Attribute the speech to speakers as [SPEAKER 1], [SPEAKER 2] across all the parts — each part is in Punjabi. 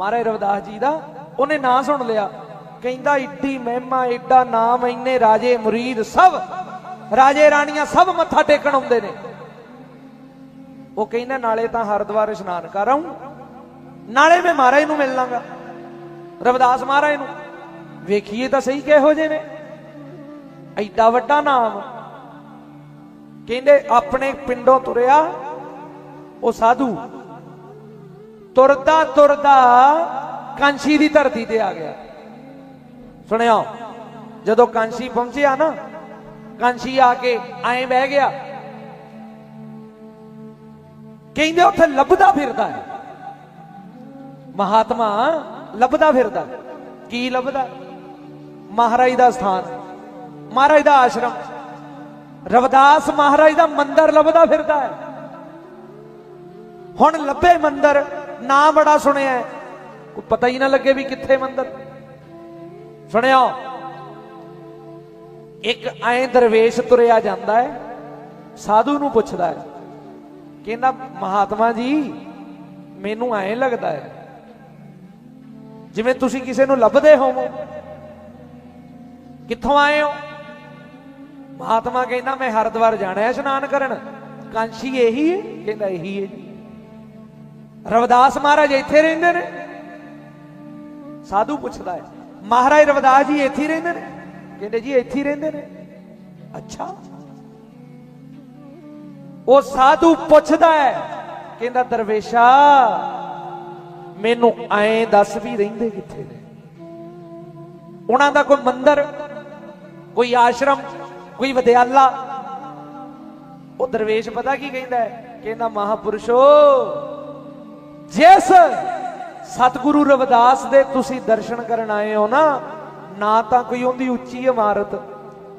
[SPEAKER 1] ਮਹਾਰਾਜ ਰਵਿਦਾਸ ਜੀ ਦਾ, ਉਹਨੇ ਨਾਂ ਸੁਣ ਲਿਆ। ਕਹਿੰਦਾ ਈਡੀ ਮਹਿਮਾ ਏਡਾ ਨਾਮ, ਇੰਨੇ ਰਾਜੇ, ਮੁਰੀਦ ਸਭ, ਰਾਜੇ ਰਾਣੀਆਂ ਸਭ ਮੱਥਾ ਟੇਕਣ ਆਉਂਦੇ ਨੇ। ਉਹ ਕਹਿੰਦਾ, ਨਾਲੇ ਤਾਂ ਹਰਿਦੁਆਰ ਇਸ਼ਨਾਨ ਕਰ ਆਉਂ ਨਾਲੇ ਮੈਂ ਮਹਾਰਾਜ ਨੂੰ ਮਿਲ ਲਾਂਗਾ, ਰਵਿਦਾਸ ਮਹਾਰਾਜ ਨੂੰ। ਵੇਖੀਏ ਤਾਂ ਸਹੀ ਕਿਹੋ ਜਿਹੇ ਨੇ। ਐਡਾ ਵੱਡਾ ਨਾਮ। ਕਹਿੰਦੇ, ਆਪਣੇ ਪਿੰਡੋਂ ਤੁਰਿਆ, ਉਹ ਸਾਧੂ ਤੁਰਦਾ ਤੁਰਦਾ ਕਾਂਸ਼ੀ ਦੀ ਧਰਤੀ ਤੇ ਆ ਗਿਆ। ਸੁਣਿਓ, ਜਦੋਂ ਕਾਂਸ਼ੀ ਪਹੁੰਚਿਆ ਨਾ, ਕਾਂਸ਼ੀ ਆ ਕੇ ਐਂ ਬਹਿ ਗਿਆ। ਕਹਿੰਦੇ ਉੱਥੇ ਲੱਭਦਾ ਫਿਰਦਾ ਹੈ। ਮਹਾਤਮਾ ਲੱਭਦਾ ਫਿਰਦਾ ਕੀ ਲੱਭਦਾ? ਮਹਾਰਾਜ ਦਾ ਸਥਾਨ, ਮਹਾਰਾਜ ਦਾ ਆਸ਼ਰਮ। ਰਵਦਾਸ ਮਹਾਰਾਜ ਦਾ ਮੰਦਿਰ ਲੱਭਦਾ ਫਿਰਦਾ ਹੈ। ਹੁਣ ਲੱਭੇ ਮੰਦਿਰ ਨਾਂ ਬੜਾ ਸੁਣਿਆ ਹੈ। ਕੋਈ ਪਤਾ ਹੀ ਨਾ ਲੱਗੇ ਵੀ ਕਿੱਥੇ ਮੰਦਿਰ। ਸੁਣਿਓ ਇੱਕ ਐਂ ਦਰਵੇਸ਼ ਤੁਰਿਆ ਜਾਂਦਾ ਹੈ, ਸਾਧੂ ਨੂੰ ਪੁੱਛਦਾ ਹੈ, ਕਹਿੰਦਾ, ਮਹਾਤਮਾ ਜੀ, ਮੈਨੂੰ ਐਂ ਲੱਗਦਾ ਹੈ, ਜਿਵੇਂ ਤੁਸੀਂ ਕਿਸੇ ਨੂੰ ਲੱਭਦੇ ਹੋਵੋ। ਕਿੱਥੋਂ ਆਏ ਹੋ? ਮਹਾਤਮਾ ਕਹਿੰਦਾ, ਮੈਂ ਹਰਿਦੁਆਰ ਜਾਣਾ ਹੈ, ਇਸ਼ਨਾਨ ਕਰਨ। ਕਾਂਸ਼ੀ ਇਹੀ ਹੈ? ਕਹਿੰਦਾ, ਇਹੀ ਹੈ ਰਵਿਦਾਸ ਮਹਾਰਾਜ ਇੱਥੇ ਰਹਿੰਦੇ ਨੇ। ਸਾਧੂ ਪੁੱਛਦਾ ਹੈ, ਮਹਾਰਾਜ ਰਵਿਦਾਸ ਜੀ ਇੱਥੇ ਰਹਿੰਦੇ ਨੇ? ਕਹਿੰਦੇ ਜੀ ਇੱਥੇ ਰਹਿੰਦੇ ਨੇ। ਅੱਛਾ। ਉਹ ਸਾਧੂ ਪੁੱਛਦਾ ਹੈ, ਕਹਿੰਦਾ ਦਰਵੇਸ਼ਾ, ਮੈਨੂੰ ਐਂ ਦੱਸ ਵੀ ਰਹਿੰਦੇ ਕਿੱਥੇ ਨੇ? ਉਹਨਾਂ ਦਾ ਕੋਈ ਮੰਦਿਰ, ਕੋਈ ਆਸ਼ਰਮ, ਕੋਈ ਵਿਦਿਆਲਾ? ਉਹ ਦਰਵੇਸ਼ ਪਤਾ ਕੀ ਕਹਿੰਦਾ ਹੈ? ਕਹਿੰਦਾ ਮਹਾਪੁਰਸ਼ੋ ਜਿਸ ਸਤਿਗੁਰੂ ਰਵਿਦਾਸ ਦੇ ਤੁਸੀਂ ਦਰਸ਼ਨ ਕਰਨ ਆਏ ਹੋ ਨਾ ਨਾ ਤਾਂ ਕੋਈ ਉਹਦੀ ਉੱਚੀ ਇਮਾਰਤ,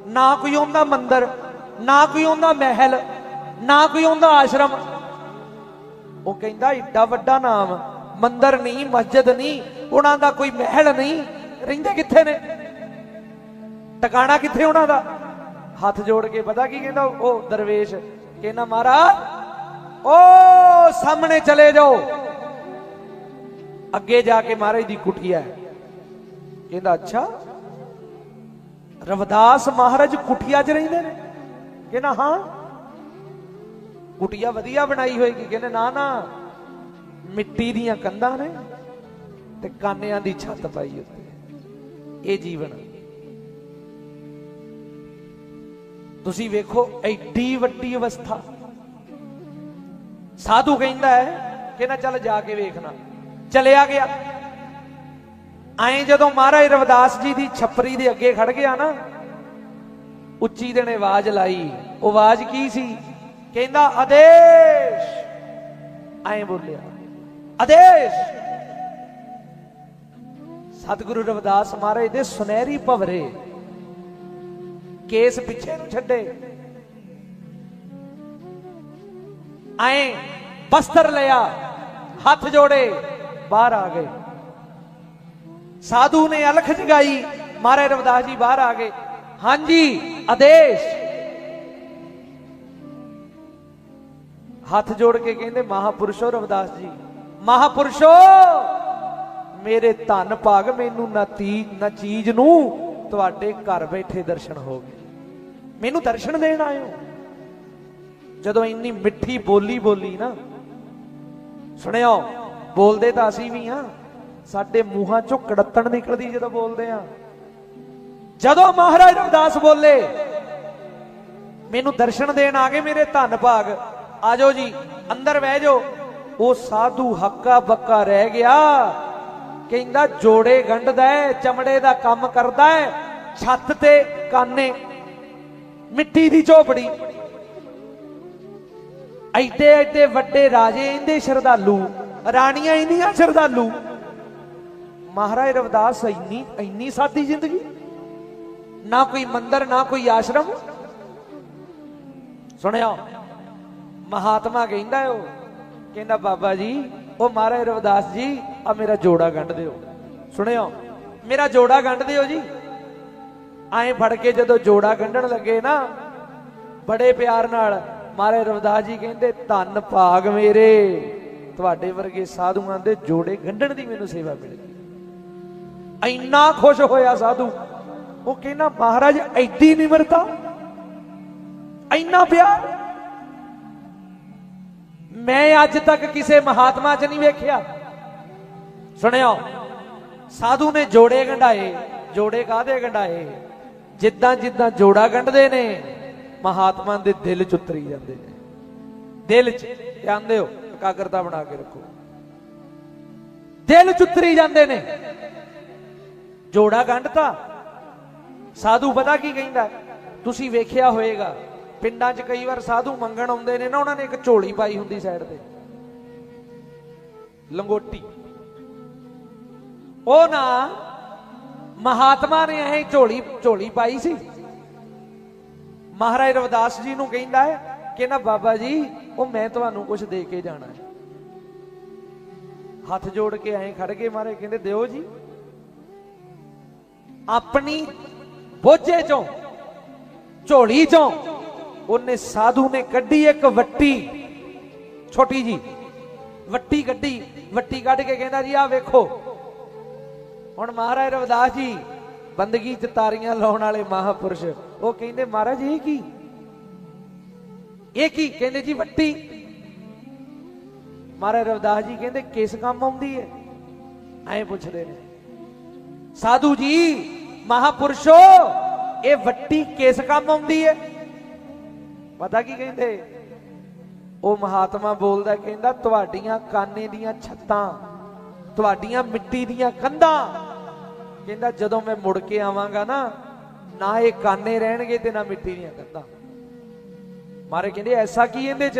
[SPEAKER 1] ਨਾ ਕੋਈ ਉਹਦਾ ਮੰਦਿਰ, ਨਾ ਕੋਈ ਉਹਦਾ ਮਹਿਲ, ਨਾ ਕੋਈ ਉਹਦਾ ਆਸ਼ਰਮ। ਉਹ ਕਹਿੰਦਾ, ਏਡਾ ਵੱਡਾ ਨਾਮ, ਮੰਦਿਰ ਨਹੀਂ, ਮਸਜਿਦ ਨਹੀਂ, ਉਹਨਾਂ ਦਾ ਕੋਈ ਮਹਿਲ ਨਹੀਂ, ਰਹਿੰਦੇ ਕਿੱਥੇ ਨੇ? ਟਿਕਾਣਾ ਕਿੱਥੇ ਉਹਨਾਂ ਦਾ? ਹੱਥ ਜੋੜ ਕੇ ਪਤਾ ਕੀ ਕਹਿੰਦਾ ਉਹ ਦਰਵੇਸ਼, ਕਹਿੰਦਾ, ਮਹਾਰਾਜ, ਉਹ ਸਾਹਮਣੇ ਚਲੇ ਜਾਓ ਅੱਗੇ ਜਾ ਕੇ ਮਹਾਰਾਜ ਦੀ ਕੁਟੀਆ ਕਹਿੰਦਾ, ਅੱਛਾ, ਰਵਦਾਸ ਮਹਾਰਾਜ ਕੁਟੀਆ 'ਚ ਰਹਿੰਦੇ ਨੇ। ਕਹਿੰਦਾ, ਹਾਂ। ਕੁਟੀਆ ਵਧੀਆ ਬਣਾਈ ਹੋਏਗੀ। ਕਹਿੰਦੇ, ਨਾ ਨਾ, ਮਿੱਟੀ ਦੀਆਂ ਕੰਧਾਂ ਨੇ ਤੇ ਕਾਨਿਆਂ ਦੀ ਛੱਤ ਪਾਈ ਉੱਤੇ। ਇਹ ਜੀਵਨ। ਤੁਸੀਂ ਵੇਖੋ, ਐਡੀ ਵੱਡੀ ਅਵਸਥਾ। ਸਾਧੂ ਕਹਿੰਦਾ ਹੈ ਕਿ ਨਾ ਚੱਲ ਜਾ ਕੇ ਵੇਖਣਾ। ਚਲਿਆ ਗਿਆ। ਐਂ ਜਦੋਂ ਮਹਾਰਾਜ ਰਵਿਦਾਸ ਜੀ ਦੀ ਛੱਪਰੀ ਦੇ ਅੱਗੇ ਖੜ ਗਿਆ ਨਾ, ਉੱਚੀ ਦੇ ਨੇ ਆਵਾਜ਼ ਲਾਈ। ਉਹ ਆਵਾਜ਼ ਕੀ ਸੀ? ਕਹਿੰਦਾ, ਆਦੇਸ਼! ਐਂ ਬੋਲਿਆ। ਆਦੇਸ਼! ਸਤਿਗੁਰੂ ਰਵਿਦਾਸ ਮਹਾਰਾਜ ਦੇ ਸੁਨਹਿਰੀ ਭਵਰੇ ਕੇਸ ਪਿੱਛੇ ਨੂੰ ਛੱਡੇ। ਐਂ ਬਸਤਰ ਲਿਆ, ਹੱਥ ਜੋੜੇ। ਬਾਹਰ ਆ ਗਏ। ਸਾਧੂ ਨੇ ਅਲਖ ਜਗਾਈ। ਮਹਾਰਾਜ ਰਵਿਦਾਸ ਜੀ ਬਾਹਰ ਆ ਗਏ। ਹਾਂਜੀ, ਆਦੇਸ਼। ਹੱਥ ਜੋੜ ਕੇ ਕਹਿੰਦੇ, ਮਹਾਪੁਰਸ਼ੋ ਰਵਿਦਾਸ ਜੀ, ਮਹਾਪੁਰਸ਼ੋ, ਮੇਰੇ ਧੰਨ ਭਾਗ ਮੈਨੂੰ ਨਾ ਤੀਜ ਨਾ ਚੀਜ਼ ਨੂੰ ਤੁਹਾਡੇ ਘਰ ਬੈਠੇ ਦਰਸ਼ਨ ਹੋ ਗਏ। ਮੈਨੂੰ ਦਰਸ਼ਨ ਦੇਣ ਆਇਓ। ਜਦੋਂ ਇੰਨੀ ਮਿੱਠੀ ਬੋਲੀ ਬੋਲੀ ਨਾ, ਸੁਣਿਓ ਬੋਲਦੇ ਤਾਂ ਅਸੀਂ ਵੀ ਆ ਸਾਡੇ ਮੂੰਹਾਂ ਚੋਂ ਕੜੱਤਣ ਨਿਕਲਦੀ ਜਦੋਂ ਬੋਲਦੇ ਆ ਜਦੋਂ ਮਹਾਰਾਜ ਰਵਿਦਾਸ ਬੋਲੇ, ਮੈਨੂੰ ਦਰਸ਼ਨ ਦੇਣ ਆ ਗਏ ਮੇਰੇ ਧੰਨ ਭਾਗ। ਆਜੋ ਜੀ, ਅੰਦਰ ਬਹਿ ਜਾਓ। ਉਹ ਸਾਧੂ ਹੱਕਾ ਬੱਕਾ ਰਹਿ ਗਿਆ। ਕਹਿੰਦਾ, ਜੋੜੇ ਗੰਢਦਾ ਹੈ, ਚਮੜੇ ਦਾ ਕੰਮ ਕਰਦਾ ਹੈ, ਛੱਤ ਤੇ ਕਾਨੇ, ਮਿੱਟੀ ਦੀ ਝੋਪੜੀ। ਐਡੇ ਐਡੇ ਵੱਡੇ ਰਾਜੇ ਇੰਦੇ ਸ਼ਰਧਾਲੂ ਰਾਣੀਆਂ ਇੰਨੀਆਂ ਸ਼ਰਧਾਲੂ। ਮਹਾਰਾਜ ਰਵਦਾਸ ਇੰਨੀ ਇੰਨੀ ਸਾਦੀ ਜ਼ਿੰਦਗੀ। ਨਾ ਕੋਈ ਮੰਦਰ, ਨਾ ਕੋਈ ਆਸ਼ਰਮ। ਸੁਣਿਓ, ਮਹਾਤਮਾ ਕਹਿੰਦਾ ਉਹ। ਕਹਿੰਦਾ, ਬਾਬਾ ਜੀ, ਉਹ ਮਹਾਰਾਜ ਰਵਿਦਾਸ ਜੀ, ਆ ਮੇਰਾ ਜੋੜਾ ਗੰਢ ਦਿਓ। ਸੁਣਿਓ, ਮੇਰਾ ਜੋੜਾ ਗੰਢ ਦਿਓ ਜੀ। ਐਂ ਫੜ ਕੇ ਜਦੋਂ ਜੋੜਾ ਗੰਢਣ ਲੱਗੇ ਨਾ, ਬੜੇ ਪਿਆਰ ਨਾਲ ਮਹਾਰਾਜ ਰਵਿਦਾਸ ਜੀ ਕਹਿੰਦੇ, ਧੰਨ ਭਾਗ ਮੇਰੇ। ਤੁਹਾਡੇ ਵਰਗੇ ਸਾਧੂਆਂ ਦੇ ਜੋੜੇ ਗੰਢਣ ਦੀ ਮੈਨੂੰ ਸੇਵਾ ਮਿਲ। ਗਈ ਇੰਨਾ ਖੁਸ਼ ਹੋਇਆ ਸਾਧੂ। ਉਹ ਕਹਿੰਦਾ, ਮਹਾਰਾਜ, ਐਡੀ ਨਿਮਰਤਾ, ਇੰਨਾ ਪਿਆਰ। ਮੈਂ ਅੱਜ ਤੱਕ ਕਿਸੇ ਮਹਾਤਮਾ 'ਚ ਨਹੀਂ ਵੇਖਿਆ। ਸੁਣਿਓ, ਸਾਧੂ ਨੇ ਜੋੜੇ ਗੰਢਾਏ। ਜੋੜੇ ਕਾਦੇ ਗੰਢਾਏ? ਜਿੱਦਾਂ ਜਿੱਦਾਂ ਜੋੜਾ ਗੰਢਦੇ ਨੇ, ਮਹਾਤਮਾ ਦੇ ਦਿਲ ਚ ਉਤਰੀ ਜਾਂਦੇ ਨੇ। ਦਿਲ ਚ, ਜਾਂਦੇ ਹੋ। ਇਕਾਗਰਤਾ ਬਣਾ ਕੇ ਰੱਖੋ। ਦਿਲ ਚੁੱਤਰੀ ਜਾਂਦੇ ਨੇ। ਜੋੜਾ ਗੰਢਤਾ ਸਾਧੂ ਪਤਾ ਕੀ ਕਹਿੰਦਾ ਤੁਸੀਂ ਵੇਖਿਆ ਹੋਵੇਗਾ ਪਿੰਡਾਂ 'ਚ ਕਈ ਵਾਰ ਸਾਧੂ ਮੰਗਣ ਆਉਂਦੇ ਨੇ ਨਾ, ਉਹਨਾਂ ਨੇ ਇੱਕ ਝੋਲੀ ਪਾਈ ਹੁੰਦੀ ਸਾਈਡ ਤੇ। ਲੰਗੋਟੀ। ਉਹ ਨਾ, ਮਹਾਤਮਾ ਨੇ ਇਹ ਝੋਲੀ ਝੋਲੀ ਪਾਈ ਸੀ। ਮਹਾਰਾਜ ਰਵਿਦਾਸ ਜੀ ਨੂੰ ਕਹਿੰਦਾ ਹੈ ਕਹਿੰਦਾ ਬਾਬਾ ਜੀ, ਉਹ ਮੈਂ ਤੁਹਾਨੂੰ ਕੁਝ ਦੇ ਕੇ ਜਾਣਾ ਹੈ। ਹੱਥ ਜੋੜ ਕੇ ਐਂ ਖੜ ਕੇ ਮਾਰੇ ਕਹਿੰਦੇ ਦਿਓ ਜੀ। ਆਪਣੀ ਬੋਝੇ ਚੋਂ, ਝੋਲੀ ਚੋਂ, ਉਹਨੇ ਸਾਧੂ ਨੇ ਕੱਢੀ ਇੱਕ ਵੱਟੀ। ਛੋਟੀ ਜੀ, ਵੱਟੀ ਕੱਢੀ, ਵੱਟੀ ਕੱਢ ਕੇ ਕਹਿੰਦਾ ਜੀ, ਆਹ ਵੇਖੋ। ਹੁਣ ਮਹਾਰਾਜ ਰਵਿਦਾਸ ਜੀ, ਬੰਦਗੀ ਚ ਤਾਰੀਆਂ ਲਾਉਣ ਵਾਲੇ ਮਹਾਪੁਰਸ਼, ਉਹ ਕਹਿੰਦੇ, ਮਹਾਰਾਜ ਇਹ ਕੀ? ਇਹ ਕੀ ਕਹਿੰਦੇ ਜੀ ਵੱਟੀ ਮਹਾਰਾਜ ਰਵਿਦਾਸ ਜੀ ਕਹਿੰਦੇ ਕਿਸ ਕੰਮ ਆਉਂਦੀ ਹੈ ਐਂ ਪੁੱਛਦੇ ਨੇ ਸਾਧੂ ਜੀ ਮਹਾਪੁਰਸ਼ੋ ਇਹ ਵੱਟੀ ਕਿਸ ਕੰਮ ਆਉਂਦੀ ਹੈ ਪਤਾ ਕੀ ਕਹਿੰਦੇ ਉਹ ਮਹਾਤਮਾ ਬੋਲਦਾ ਕਹਿੰਦਾ ਤੁਹਾਡੀਆਂ ਕਾਨੇ ਦੀਆਂ ਛੱਤਾਂ ਤੁਹਾਡੀਆਂ ਮਿੱਟੀ ਦੀਆਂ ਕੰਧਾਂ ਕਹਿੰਦਾ ਜਦੋਂ ਮੈਂ ਮੁੜ ਕੇ ਆਵਾਂਗਾ ਨਾ ਨਾ ਇਹ ਕਾਨੇ ਰਹਿਣਗੇ ਤੇ ਨਾ ਮਿੱਟੀ ਦੀਆਂ ਕੰਧਾਂ ਮਹਾਰਾਜ ਕਹਿੰਦੇ, ਐਸਾ ਕੀ ਇਹਦੇ ਚ?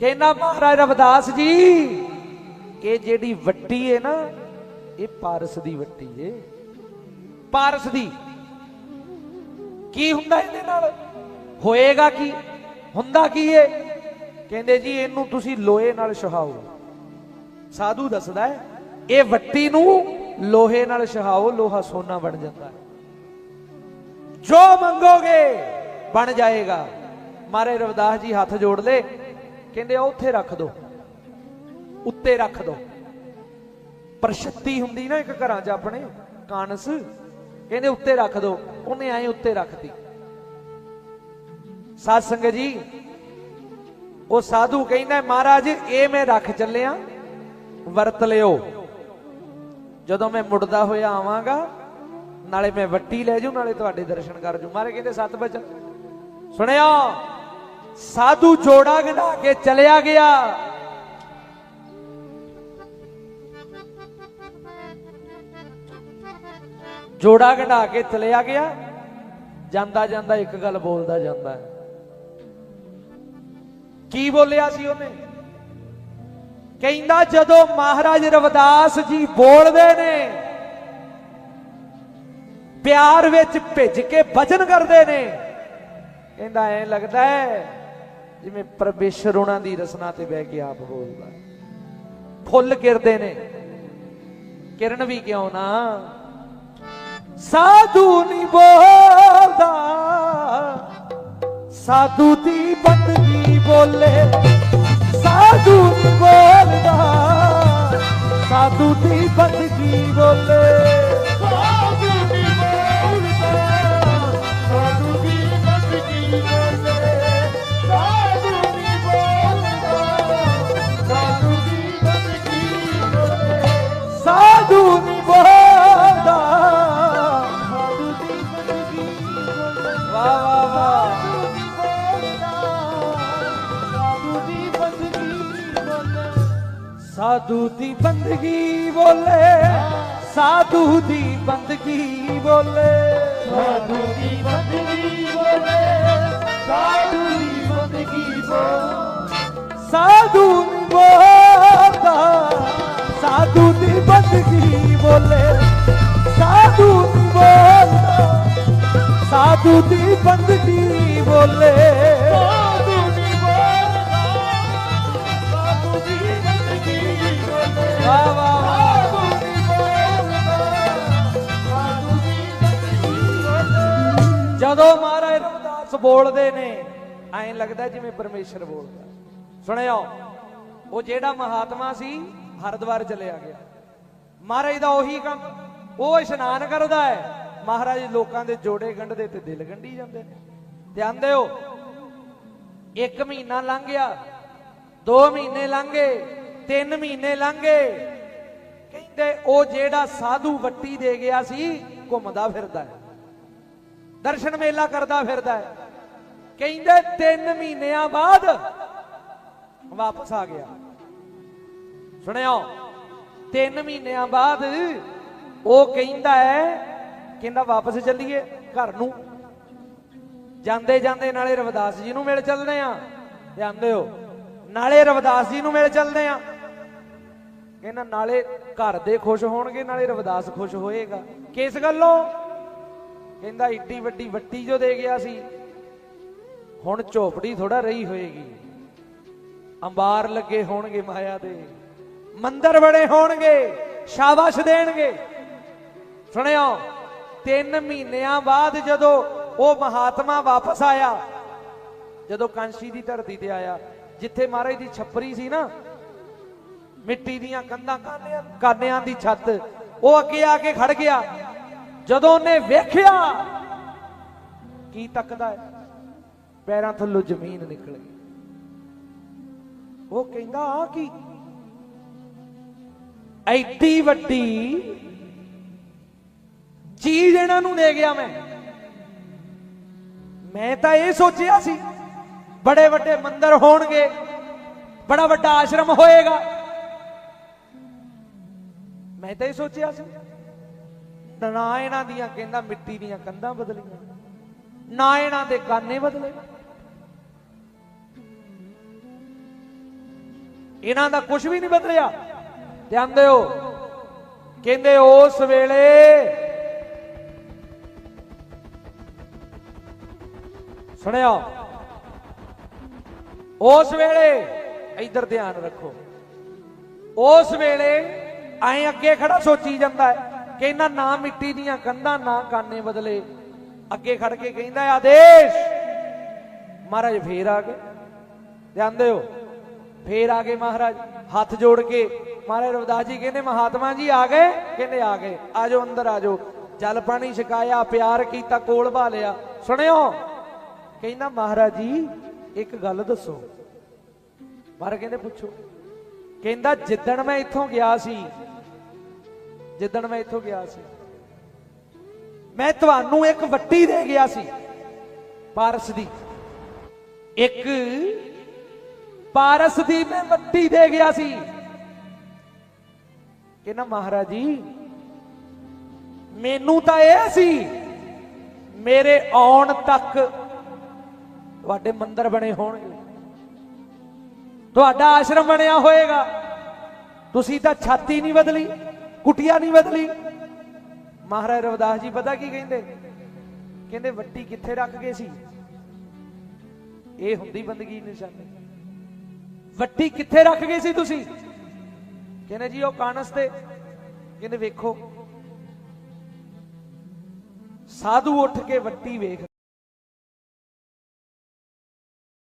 [SPEAKER 1] ਕਹਿੰਦਾ ਮਹਾਰਾਜ ਰਵਿਦਾਸ ਜੀ, ਇਹ ਜਿਹੜੀ ਵੱਟੀ ਹੈ ਨਾ, ਇਹ ਪਾਰਸ ਦੀ ਵੱਟੀ ਏ। ਪਾਰਸ ਦੀ। ਕੀ ਹੁੰਦਾ ਇਹਦੇ ਨਾਲ? ਹੋਏਗਾ ਕੀ? ਹੁੰਦਾ ਕੀ ਏ? ਕਹਿੰਦੇ, ਜੀ, ਇਹਨੂੰ ਤੁਸੀਂ ਲੋਹੇ ਨਾਲ ਛਹਾਓ। ਸਾਧੂ ਦੱਸਦਾ ਹੈ, ਇਹ ਵੱਟੀ ਨੂੰ ਲੋਹੇ ਨਾਲ ਛਹਾਓ, ਲੋਹਾ ਸੋਨਾ ਬਣ ਜਾਂਦਾ ਹੈ। ਜੋ ਮੰਗੋਗੇ, ਬਣ ਜਾਏਗਾ। ਮਾਰੇ ਰਵਿਦਾਸ ਜੀ ਹੱਥ ਜੋੜ ਲੇ। ਕਹਿੰਦੇ ਉਹ ਉੱਥੇ ਰੱਖ ਦੋ। ਉੱਤੇ ਰੱਖ ਦੋ। ਪ੍ਰਸ਼ਤੀ ਹੁੰਦੀ ਨਾ ਇੱਕ ਘਰਾਂ 'ਚ ਆਪਣੇ, ਕਾਨਸ। ਕਹਿੰਦੇ ਉੱਤੇ ਰੱਖ ਦੋ। ਉਹਨੇ ਐਂ ਉੱਤੇ ਰੱਖਤੀ। ਸਾਧ ਸੰਗਤ ਜੀ, ਉਹ ਸਾਧੂ ਕਹਿੰਦਾ, ਮਹਾਰਾਜ, ਇਹ ਮੈਂ ਰੱਖ ਚੱਲਿਆ। ਵਰਤ ਲਿਓ। ਜਦੋਂ ਮੈਂ ਮੁੜਦਾ ਹੋਇਆ ਆਵਾਂਗਾ, ਨਾਲੇ ਮੈਂ ਵੱਟੀ ਲੈ ਜੂ ਨਾਲੇ ਤੁਹਾਡੇ ਦਰਸ਼ਨ ਕਰ ਜੂ ਮਾਰੇ ਕਹਿੰਦੇ, ਸਤ ਬਚਨ ਸੁਣਿਆ ਸਾਧੂ ਜੋੜਾ ਗੰਢਾ ਕੇ ਚਲਿਆ ਗਿਆ। ਜੋੜਾ ਗੰਢਾ ਕੇ ਚਲਿਆ ਗਿਆ। ਜਾਂਦਾ ਜਾਂਦਾ ਇੱਕ ਗੱਲ ਬੋਲਦਾ ਜਾਂਦਾ। ਕੀ ਬੋਲਿਆ ਸੀ ਉਹਨੇ? ਕਹਿੰਦਾ ਜਦੋਂ ਮਹਾਰਾਜ ਰਵਿਦਾਸ ਜੀ ਬੋਲਦੇ ਨੇ, ਪਿਆਰ ਵਿੱਚ ਭਿੱਜ ਕੇ ਵਚਨ ਕਰਦੇ ਨੇ, ਕਹਿੰਦਾ ਐ ਲੱਗਦਾ ਹੈ ਜਿਵੇਂ ਪਰਮੇਸ਼ਰ ਉਹਨਾਂ ਦੀ ਰਸਨਾ ਤੇ ਬਹਿ ਕੇ ਆਪ ਬੋਲਦਾ ਫੁੱਲ ਗਿਰਦੇ ਨੇ। ਕਿਰਨ ਵੀ ਕਿਉਂ ਨਾ? ਸਾਧੂ ਨਹੀਂ ਬੋਲਦਾ। ਸਾਧੂ ਦੀ ਬੰਦਗੀ ਬੋਲੇ। ਸਾਧੂ ਨਹੀਂ ਬੋਲਦਾ। ਸਾਧੂ ਦੀ ਬੰਦਗੀ ਬੋਲੇ।
[SPEAKER 2] ਸਾਧੂ ਦੀ ਬੰਦਗੀ ਬੋਲੇ। ਸਾਧੂ ਸਾਧੂ ਦੀ ਬੰਦਗੀ ਬੋਲੇ।
[SPEAKER 1] ਜਦੋਂ ਮਹਾਰਾਜ ਰਵਿਦਾਸ ਬੋਲਦੇ ਨੇ ਐਂ ਲੱਗਦਾ ਜਿਵੇਂ ਪਰਮੇਸ਼ਰ ਬੋਲਦਾ। ਸੁਣਿਓ ਉਹ ਜਿਹੜਾ ਮਹਾਤਮਾ ਸੀ ਹਰਿਦੁਆਰ ਚਲਿਆ ਗਿਆ। ਮਹਾਰਾਜ ਦਾ ਉਹੀ ਕੰਮ ਉਹ ਇਸ਼ਨਾਨ ਕਰਦਾ ਹੈ। ਮਹਾਰਾਜ ਲੋਕਾਂ ਦੇ ਜੋੜੇ ਗੰਢਦੇ ਤੇ ਦਿਲ ਗੰਢੀ ਜਾਂਦੇ ਨੇ। ਧਿਆਨ ਦਿਓ ਇੱਕ ਮਹੀਨਾ ਲੰਘ ਗਿਆ, ਦੋ ਮਹੀਨੇ ਲੰਘ ਗਏ, ਤਿੰਨ ਮਹੀਨੇ ਲੰਘ ਗਏ। ਕਹਿੰਦੇ ਉਹ ਜਿਹੜਾ ਸਾਧੂ ਵੱਟੀ ਦੇ ਗਿਆ ਸੀ, ਘੁੰਮਦਾ ਫਿਰਦਾ ਹੈ। ਦਰਸ਼ਨ ਮੇਲਾ ਕਰਦਾ ਫਿਰਦਾ ਹੈ। ਕਹਿੰਦੇ 3 ਮਹੀਨਿਆਂ ਬਾਅਦ ਵਾਪਸ ਆ ਗਿਆ। ਸੁਣਿਓ 3 ਮਹੀਨਿਆਂ ਬਾਅਦ ਉਹ ਕਹਿੰਦਾ ਹੈ ਕਹਿੰਦਾ ਵਾਪਸ ਚੱਲੀਏ, ਘਰ ਨੂੰ। ਜਾਂਦੇ ਜਾਂਦੇ ਨਾਲੇ ਰਵਿਦਾਸ ਜੀ ਨੂੰ ਮਿਲ ਚੱਲਦੇ ਆ। ਜਾਂਦੇ ਹੋ ਨਾਲੇ ਰਵਿਦਾਸ ਜੀ ਨੂੰ ਮਿਲ ਚੱਲਦੇ ਆ। ਕਹਿੰਦਾ ਨਾਲੇ ਘਰ ਦੇ ਖੁਸ਼ ਹੋਣਗੇ, ਨਾਲੇ ਰਵਿਦਾਸ ਖੁਸ਼ ਹੋਏਗਾ। ਕਿਸ ਗੱਲੋਂ? ਕਹਿੰਦਾ ਇੱਡੀ ਵੱਡੀ ਵੱਟੀ ਜੋ ਦੇ ਗਿਆ ਸੀ। ਹੁਣ ਝੋਪੜੀ ਥੋੜਾ ਰਹੀ ਹੋਏਗੀ। ਅੰਬਾਰ ਲੱਗੇ ਹੋਣਗੇ ਮਾਇਆ ਦੇ। ਮੰਦਰ ਬਣੇ ਹੋਣਗੇ, ਸ਼ਾਬਾਸ਼ ਦੇਣਗੇ। ਸੁਣਿਓ ਤਿੰਨ ਮਹੀਨਿਆਂ ਬਾਅਦ ਜਦੋਂ ਉਹ ਮਹਾਤਮਾ ਵਾਪਸ ਆਇਆ, ਜਦੋਂ ਕਾਂਸ਼ੀ ਦੀ ਧਰਤੀ ਤੇ ਆਇਆ, ਜਿੱਥੇ ਮਹਾਰਾਜ ਦੀ ਛੱਪਰੀ ਸੀ ਨਾ, ਮਿੱਟੀ ਦੀਆਂ ਕੰਧਾਂ ਕਾਨਿਆਂ ਕਾਨਿਆਂ ਦੀ ਛੱਤ, ਉਹ ਅੱਗੇ ਆ ਕੇ ਖੜ ਗਿਆ। ਜਦੋਂ ਉਹਨੇ ਵੇਖਿਆ, ਕੀ ਤੱਕਦਾ ਹੈ? ਪੈਰਾਂ ਥੱਲੋਂ ਜ਼ਮੀਨ ਨਿਕਲ ਗਈ। ਉਹ ਕਹਿੰਦਾ, ਆ ਕੀ? ਐਡੀ ਵੱਡੀ ਇਹਨਾਂ ਨੂੰ ਦੇ ਗਿਆ ਮੈਂ। ਮੈਂ ਤਾਂ ਇਹ ਸੋਚਿਆ ਸੀ, ਬੜੇ ਵੱਡੇ ਮੰਦਰ ਹੋਣਗੇ, ਬੜਾ ਵੱਡਾ ਆਸ਼ਰਮ ਹੋਏਗਾ। ਮੈਂ ਤਾਂ ਇਹ ਸੋਚਿਆ ਸੀ। ਨਾ ਇਹਨਾਂ ਦੀਆਂ ਕਹਿੰਦਾ ਮਿੱਟੀ ਦੀਆਂ ਕੰਧਾਂ ਬਦਲੀਆਂ, ਨਾ ਇਹਨਾਂ ਦੇ ਕਾਨੇ ਬਦਲੇ। ਇਹਨਾਂ ਦਾ ਕੁਝ ਵੀ ਨਹੀਂ ਬਦਲਿਆ। ਧਿਆਨ ਦਿਓ, ਕਹਿੰਦੇ ਉਸ ਵੇਲੇ ਸੁਣਿਓ ਉਸ ਵੇਲੇ ਇੱਧਰ ਧਿਆਨ ਰੱਖੋ। ਉਸ ਵੇਲੇ ਐਂ ਅੱਗੇ ਖੜਾ ਸੋਚੀ ਜਾਂਦਾ ਹੈ ਕਿ ਇਹਨਾਂ ਨਾ ਮਿੱਟੀ ਦੀਆਂ ਕੰਧਾਂ, ਨਾ ਕਾਨੇ ਬਦਲੇ ਅੱਗੇ ਖੜ ਕੇ ਕਹਿੰਦਾ ਆਦੇਸ਼! ਮਹਾਰਾਜ ਫੇਰ ਆ ਗਏ। ਜਾਂਦੇ ਹੋ? ਫੇਰ ਆ ਗਏ ਮਹਾਰਾਜ। ਹੱਥ ਜੋੜ ਕੇ ਮਹਾਰਾਜ ਰਵਿਦਾਸ ਜੀ ਕਹਿੰਦੇ, ਮਹਾਤਮਾ ਜੀ ਆ ਗਏ? ਕਹਿੰਦੇ, ਆ ਗਏ। ਆਜੋ ਅੰਦਰ ਆਜੋ ਜਲ ਪਾਣੀ ਛਕਾਇਆ, ਪਿਆਰ ਕੀਤਾ, ਕੋਲ ਭਾ ਲਿਆ ਸੁਣਿਓ? ਕਹਿੰਦਾ, ਮਹਾਰਾਜ ਜੀ ਇੱਕ ਗੱਲ ਦੱਸੋ। ਮਹਾਰਾਜ ਕਹਿੰਦੇ, ਪੁੱਛੋ। ਕਹਿੰਦਾ, ਜਿੱਦਣ ਮੈਂ ਇੱਥੋਂ ਗਿਆ ਸੀ, ਜਿੱਦਣ ਮੈਂ ਇੱਥੋਂ ਗਿਆ ਸੀ, ਮੈਂ ਤੁਹਾਨੂੰ ਇੱਕ ਵੱਟੀ ਦੇ ਗਿਆ ਸੀ, ਪਾਰਸ ਦੀ। ਇੱਕ ਪਾਰਸ ਦੀ ਮੈਂ ਵੱਟੀ ਦੇ ਗਿਆ ਸੀ। ਕਹਿੰਦਾ, ਮਹਾਰਾਜ ਜੀ ਮੈਨੂੰ ਤਾਂ ਇਹ ਸੀ, ਮੇਰੇ ਆਉਣ ਤੱਕ ਤੁਹਾਡੇ ਮੰਦਰ ਬਣੇ ਹੋਣਗੇ। ਤੁਹਾਡਾ ਆਸ਼ਰਮ ਬਣਿਆ ਹੋਏਗਾ। ਤੁਸੀਂ ਤਾਂ ਛਾਤੀ ਨਹੀਂ ਬਦਲੀ, ਕੁਟਿਆ ਨਹੀਂ ਬਦਲੀ। ਮਹਾਰਾਜ ਰਵਿਦਾਸ ਜੀ ਪਤਾ ਕੀ ਕਹਿੰਦੇ? ਕਹਿੰਦੇ ਵੱਟੀ ਕਿੱਥੇ ਰੱਖ ਗਏ ਸੀ? ਇਹ ਹੁੰਦੀ ਬੰਦਗੀ ਨਿਸ਼ਾਨੀ। ਵੱਟੀ ਕਿੱਥੇ ਰੱਖ ਗਏ ਸੀ ਤੁਸੀਂ? ਕਹਿੰਦੇ ਜੀ ਉਹ ਕਾਨਸ ਤੇ। ਕਹਿੰਦੇ ਵੇਖੋ। ਸਾਧੂ ਉੱਠ ਕੇ ਵੱਟੀ ਵੇਖ